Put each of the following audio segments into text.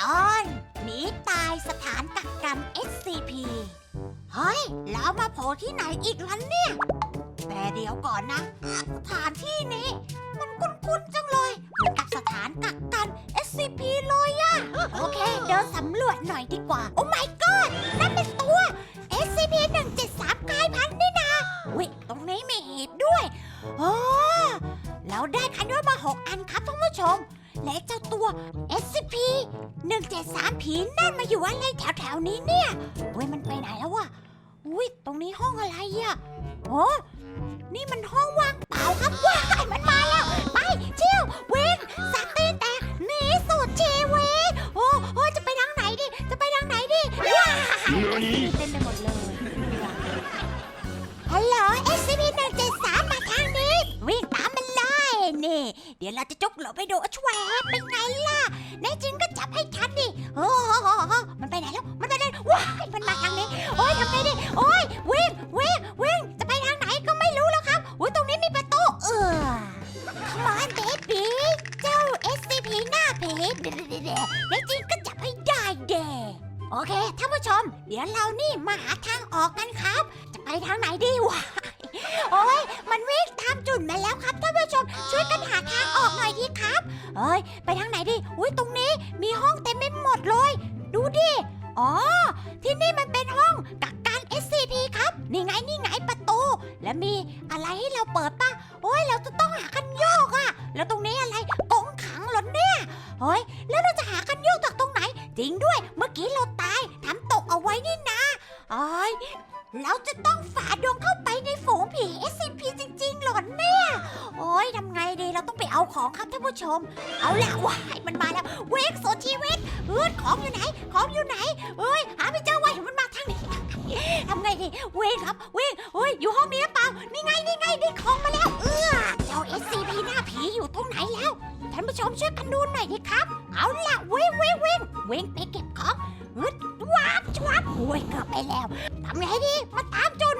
ตอนหนีตายสถานกักกัน SCP เฮ้ย แล้วมาโผล่ที่ไหนอีกล่ะเนี่ย แต่เดี๋ยวก่อนนะ สถานที่นี้ มันคุ้นๆจังเลยเหมือนกับสถานกักกัน SCP เลยอะโอเค เดินสำรวจหน่อยดีกว่า โอ้ my god นั่นเป็นตัว SCP 173กลายพันธุ์นี่นะวิตรงนี้มีหีบด้วยโอ้เราได้คันด้วยมา6อันครับท่านผู้ชม และเจ้าตัว SCP 173 ผีนั่นมาอยู่อะไรแถวๆนี้เนี่ยเว้ยมันไปไหนแล้ววะอุ้ยตรงนี้ห้องอะไรอะโอ้นี่มันห้องว่างเปล่าครับว้ายมันมาแล้ว ไปเชี่ยวเวงสักตีนแตกหนีสุดชีวิตโอ้โอ้จะไปทางไหนดิจะไปทางไหนดิว้าย何 ด็ดๆๆแน่จริงก็จับให้ได้เด้โอเคท่านผู้ชม เดี๋ยวเรานี่มาหาทางออกกันครับ จะไปทางไหนดีวะ โอ้ยมันวิ่งตามจุดมาแล้วครับท่านผู้ชม ช่วยกันหาทางออกหน่อยดีครับเอ้ยไปทางไหนดี อุ้ยตรงนี้มีห้องเต็มไปหมดเลย ดูดิ อ๋อ ที่นี่มันเป็นห้องกักกัน SCP ครับ นี่ไงนี่ไงประตู และมีอะไรให้เราเปิด เราต้อาของครับท่านผู้ชม เอาละว้ายมันมาแล้ว เวกโซชีวิตเฮ้ยของอยู่ไหน ของอยู่ไหนเอ้ยหาไม่เจอวะเห็นมันมาทางนี้ ทำไงดี เวงครับ เวงเฮ้ยอยู่ห้องนี้หรือเปล่า นี่ไงนี่ไงได้ของมาแล้ว เออเจ้า SCP หน้าผีอยู่ตรงไหนแล้ว ท่านผู้ชมช่วยกันดูหน่อยดิครับ เอาละเวงเวงเวงเวงไปเก็บของฮึดวับชวับโอ้ยเกือบไปแล้วทำไงดีมาตามโจนมาครั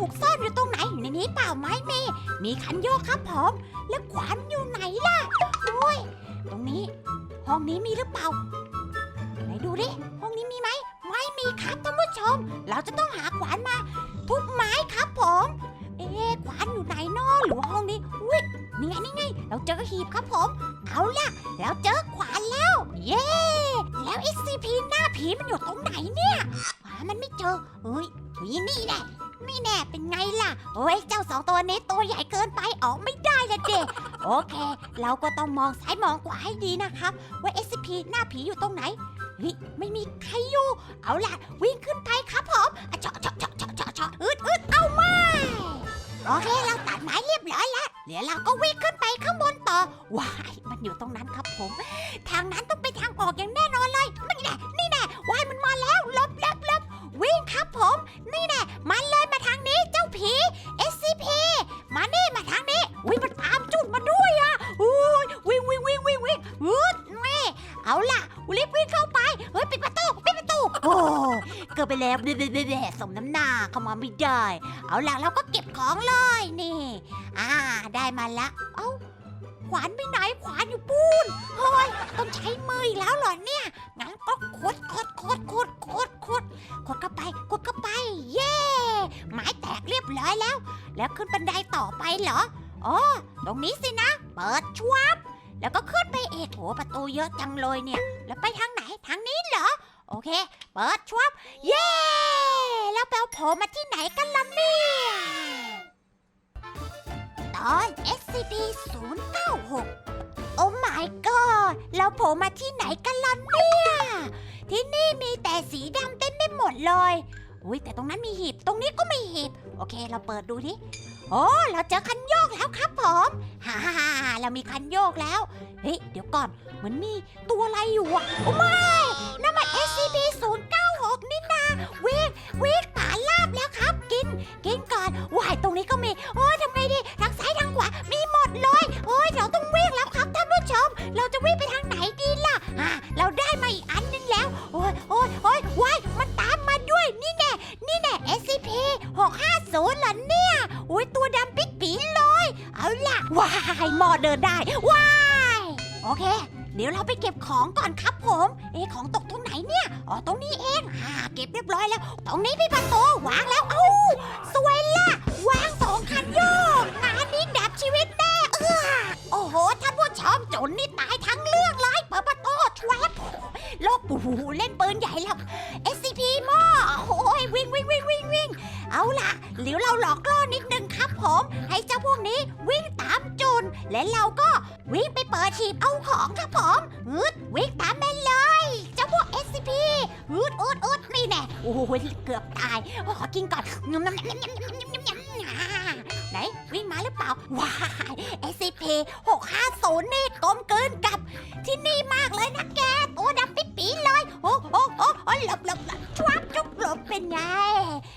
ถูกซ่อนอยู่ตรงไหนในนี้เปล่าไหมเมมีคันโยกครับผม แล้วขวานอยู่ไหนล่ะโอ้ยตรงนี้ ห้องนี้มีหรือเปล่าไหนดูดิห้องนี้มีไหมไม่มีครับท่านผู้ชม เราจะต้องหาขวานมา ทุบไม้ครับผม เอ๊ะขวานอยู่ไหนนอหรือห้องนี้อุ้ยนี่ไงนี่ไง เราเจอหีบครับผม เอาล่ะเราเจอขวานแล้ว เย้แล้ว SCP หน้าผีมันอยู่ตรงไหนเนี่ยหามันไม่เจอเฮ้ยนี่นี่แน่นี่แฮ้ยเจ้าสองตัวนี้ตัวใหญ่เกินไปออกไม่ได้ละเด็กโอเค เราก็ต้องมองซ้ายมองขวาให้ดีนะครับ ว่า SCP หน้าผีอยู่ตรงไหนเฮ้ยไม่มีใครอยู่ เอาล่ะ วิ่งขึ้นไปครับผมอะเจาะเจาะเจาะเจาะเจาะเจาะอึดอึดเอาไม่โอเค เราตัดไม้เรียบร้อยแล้วเดี๋ยวเราก็วิ่งขึ้นไปข้างบนต่อว้า แล้วเด็ดๆๆสมน้ำหน้าเข้ามาไม่ได้ เอาล่ะเราก็เก็บของเลยนี่ อ่า ได้มาละ เอ้า ขวานไปไหน ขวานอยู่ปูนเฮ้ยต้องใช้มืออีกแล้วเหรอเนี่ย งั้นก็ขดขดขดขดขดขดขดเข้าไปขดเข้าไป เย้ไม้แตกเรียบร้อยแล้ว แล้วขึ้นบันไดต่อไปเหรออ๋อตรงนี้สินะ เปิดชวบแล้วก็ขึ้นไปเอกโหประตูเยอะจังเลยเนี่ย แล้วไปทางไหน ทางนี้เหรอ โอเค เปิดชวบเย้ แล้วแปลโผล่มาที่ไหนกันล่ะเนี่ย ตอน SCP 096โอ้ my god เราโผล่มาที่ไหนกันล่ะเนี่ย ที่นี่มีแต่สีดำเต็มไปหมดเลย อุ้ยแต่ตรงนั้นมีหีบ ตรงนี้ก็มีหีบ โอเค เราเปิดดูดิ โอ้เราเจอคันโยกแล้วครับผมฮ่าฮ่าฮ่าเรามีคันโยกแล้ว เฮ้ย เดี๋ยวก่อน เหมือนมีตัวอะไรอยู่อะโอ้ไม่นั่นมัน SCP 096นี่นาวิ่งวิ่งป่าลาบแล้วครับ กิน กินก่อนวายตรงนี้ก็มี โอ้ยทำไงดี ทางซ้ายทางขวา มีหมดเลย โอ้ยเราต้องวิ่งแล้วครับท่านผู้ชม เราจะวิ่งไปทางไหนดีล่ะอ่าเร เดินได้ ว้าย โอเค เดี๋ยวเราไปเก็บของก่อนครับผม เอ๊ะของตกตรงไหนเนี่ย อ๋อ ตรงนี้เองอ่าเก็บเรียบร้อยแล้ว ตรงนี้พี่ป กือบตายโอ้ขอกินก่อนงมน้ำไหน วิ่งมาหรือเปล่า ว้าย SCP 650 นี่กลมกลืนกับ ที่นี่มากเลยนะแก ตัวดำปิดปีเลย โอ้โอ้โอ้โอ้หลบหลบหลบชวับจุกหลบเป็นไง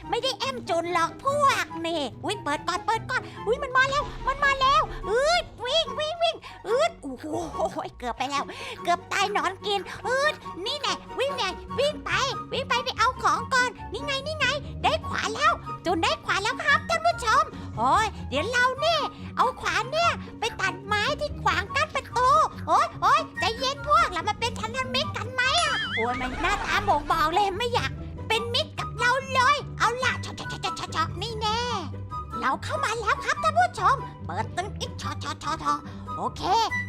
ไม่ได้แอมจนหรอกพวกนี่ วิ่งเปิดก่อนเปิดก่อน อุ้ยมันมาแล้ว มันมาแล้วเอ้ยวิ่งวิ่ง อืดโอ้โหเกือบไปแล้ว เกือบตายหนอนกินอืดนี่แน่วิ่งแน่วิ่งไป วิ่งไปไปเอาของก่อน นี่ไงนี่ไง ได้ขวาแล้วจนได้ขวาแล้วครับท่านผู้ชมโอ้ยเดี๋ยวเราเนี่ยเอาขวานเนี่ยไปตัดไม้ที่ขวางกั้นประตูโอ้ยโอ้ยใจเย็นพวกเรามาเป็นพันธมิตรกันไหมอะโอ้ยมันหน้าตาบ่งบอกเลยไม่อยากเป็นมิตรกับเราเลย เอาละชอชอชอชอชอนี่แน่เราเข้ามาแล้วครับท่านผู้ชม เปิดตึ้งอีกชอชอชอชอ โอเค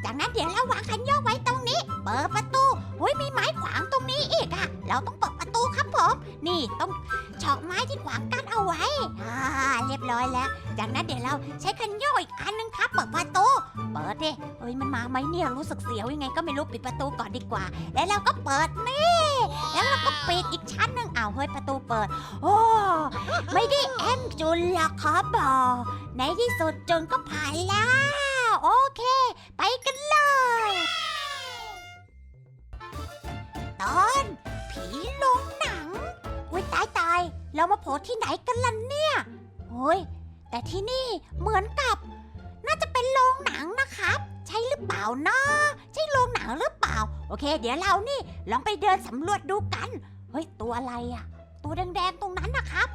จากนั้นเดี๋ยวเราวางคันโยกไว้ตรงนี้ เปิดประตูโอ้ยมีไม้ขวางตรงนี้อีกอะเราต้องเปิดประตูครับผม นี่ต้องเฉาะไม้ที่ขวางกั้นเอาไว้อ่าเรียบร้อยแล้ว จากนั้นเดี๋ยวเราใช้คันโยกอีกอันนึงครับเปิดประตู เปิดดิเฮ้ยมันมาไหมเนี่ยรู้สึกเสียวยังไงก็ไม่รู้ปิดประตูก่อนดีกว่า แล้วเราก็เปิดนี่ แล้วเราก็ปิดอีกชั้นหนึ่งอ้าวเฮ้ยประตูเปิด โอ้ไม่ได้แอมจุนหรอกครับบอในที่สุดจุนก็ผ่านแล้ว โอเค ไปกันเลย ตอนผีลงหนังอุ้ยตายตายเรามาโผล่ที่ไหนกันล่ะเนี่ยเฮ้ยแต่ที่นี่เหมือนกับ น่าจะเป็นโรงหนังนะครับ ใช่หรือเปล่านะใช่โรงหนังหรือเปล่า โอเค เดี๋ยวเรานี่ลองไปเดินสำรวจดูกัน เฮ้ยตัวอะไรอะตัวแดงๆตรงนั้นนะครับ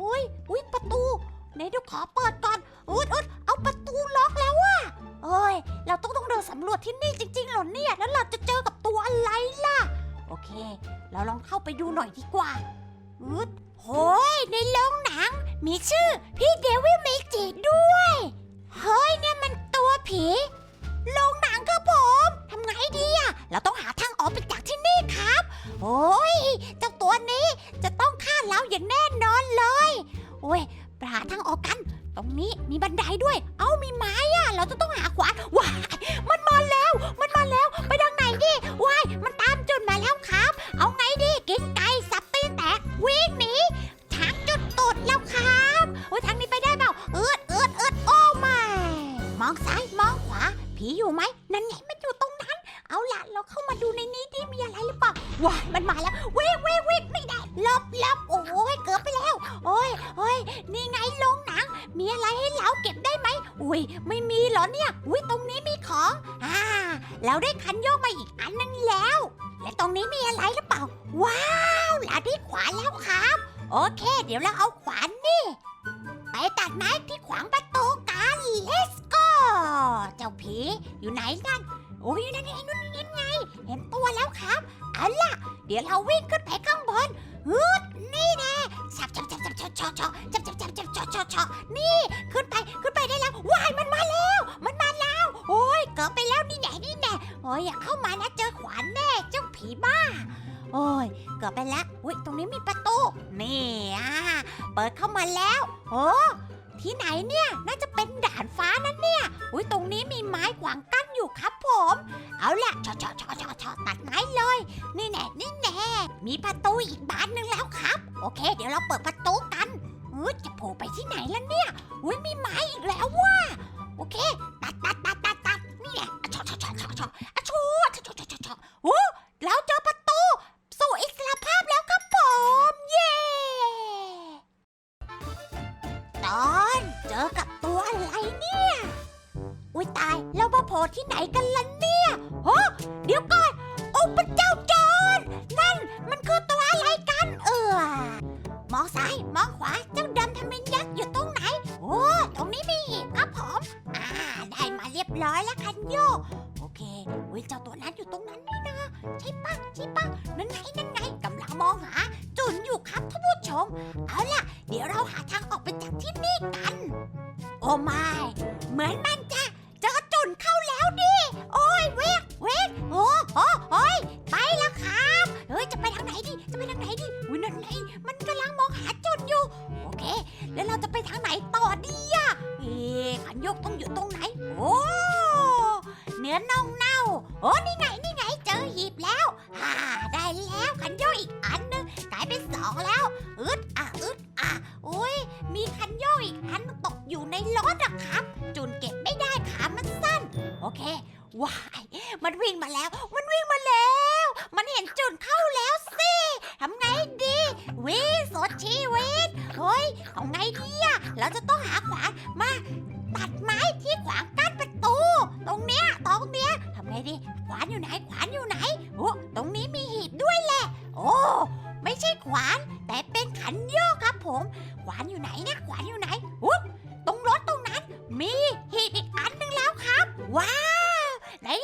อุ้ยอุ้ยประตูไหนเดี๋ยวขอเปิดก่อนอุดอุดำรวจที่นี่จริงๆเหรอเนี่ย แล้วเราจะเจอกับตัวอะไรล่ะ โอเค เราลองเข้าไปดูหน่อยดีกว่าอุดโห้ยในโรงหนัง มีชื่อพี่เดวิลเมจิด้วย เฮ้ยเนี่ยมันตัวผีโรงหนังครับผมทำไงดีอะเราต้องหาทางออกไปจากที่นี่ครับ โอ้ยเจ้าตัวนี้จะต้องฆ่าเราอย่างแน่นอนเลย โอ้ย ผีอยู่ไหม นั่นไงมันอยู่ตรงนั้น เอาล่ะเราเข้ามาดูในนี้ดิมีอะไรหรือเปล่า ว้ายมันมาแล้ววิ่งวิ่งวิ่งไม่ได้ลบลบโอ้ยเกือบไปแล้ว โอ้ยโอ้ยนี่ไงโรงหนัง มีอะไรให้เราเก็บได้ไหม อุ้ยไม่มีเหรอเนี่ย อุ้ยตรงนี้มีของ อ่า เราได้คันโยกมาอีกอันนึงแล้ว และตรงนี้มีอะไรหรือเปล่า ว้าวเราได้ขวาแล้วครับ โอเค เดี๋ยวเราเอาขวานนี่ ไปตัดไม้ที่ขวางประตูกัน let's เจ้าผีอยู่ไหนนั่นโอ้ยนั่นไงนู่นนี่ไง เห็นตัวแล้วครับเอาล่ะ เดี๋ยวเราวิ่งขึ้นไปข้างบนฮึดนี่แน่ชับชับชับชับชับชับชับชับชับชับชับชับชับชับนี่ขึ้นไปขึ้นไปได้แล้วว้ายมันมาแล้ว มันมาแล้ว โอ้ยเกิดไปแล้วนี่แน่นี่แน่โอ้ยอย่าเข้ามานะเจอขวานแน่เจ้าผีบ้าโอ้ยเกิดไปแล้วอุ้ยตรงนี้มีประตู นี่อะเปิดเข้ามาแล้ว โอ้ที่ไหนเนี่ย น่าจะเป็นด่านฟ้านั่นเนี่ย อุ้ยตรงนี้มีไม้ขวางกั้นอยู่ครับผม เอาล่ะชอชอชอชอชอตัดไม้เลย นี่แน่นี่แน่มีประตูอีกบานหนึ่งแล้วครับ โอเค เดี๋ยวเราเปิดประตูกันเฮ้ยจะโผล่ไปที่ไหนล่ะเนี่ย อุ้ยมีไม้อีกแล้วว่ะโอเค ตัดตัดตัดตัดตัดนี่แหละอชอชอชอชอชออชูชอชอชอชอชอโอ้เราเจอายแล้มาโผล่ที่ไหนกันล่ะเนี่ยโอ้เดี๋ยวก่อนโอ้พระเจ้าจอนนั่นมันคือตัวอะไรกันเออมองซ้ายมองขวาเจ้าดำทำเป็นยักษ์อยู่ตรงไหน โอ้ตรงนี้มีหีบครับผมอ่าได้มาเรียบร้อยแล้วคันโยโอเคเว้ยเจ้าตัวนั้นอยู่ตรงนั้นนี่นะใช่ปะใช่ปะนั่นไงนั่นไงกำลังมองหาจุนอยู่ครับท่านผู้ชม เอาล่ะ เดี๋ยวเราหาทางออกไปจากที่นี่กัน โอ้ไม่เหมือนมัน อน่องเน่า โอ้นี่ไงนี่ไงเจอหีบแล้วฮ่าได้แล้วขันโยกอีกอันหนึงกลายเป็นสองแล้วอึดอะอึดอะอุ้ยมีคันโยกอีกอันตกอยู่ในรถอะครับ จุนเก็บไม่ได้ขามันสั้น โอเควายมันวิ่งมาแล้ว มันวิ่งมาแล้ว มันเห็นจุนเข้าแล้วสิทำไงดี วิ่งสดชีวิตเฮ้ยเอาไงดีอะเราจะต้องหาขวาน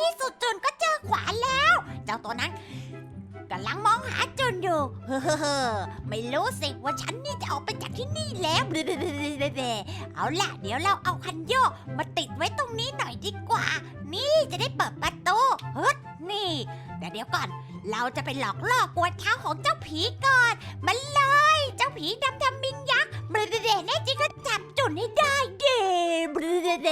ที่สุดจุนก็เจอขวานแล้ว เจ้าตัวนั้นกำลังมองหาจุนอยู่ เฮ้อไม่รู้สิว่าฉันนี่จะออกไปจากที่นี่แล้วเด้ๆเอาล่ะ เดี๋ยวเราเอาคันโยกมาติดไว้ตรงนี้หน่อยดีกว่า นี่จะได้เปิดประตูเฮ้ยนี่ แต่เดี๋ยวก่อน เราจะไปหลอกล่อกวนเท้าของเจ้าผีก่อน มันเลย เจ้าผีดำดำมินยักษ์บรเดแน่จริงก็จับจุนให้ได้เด้บรเด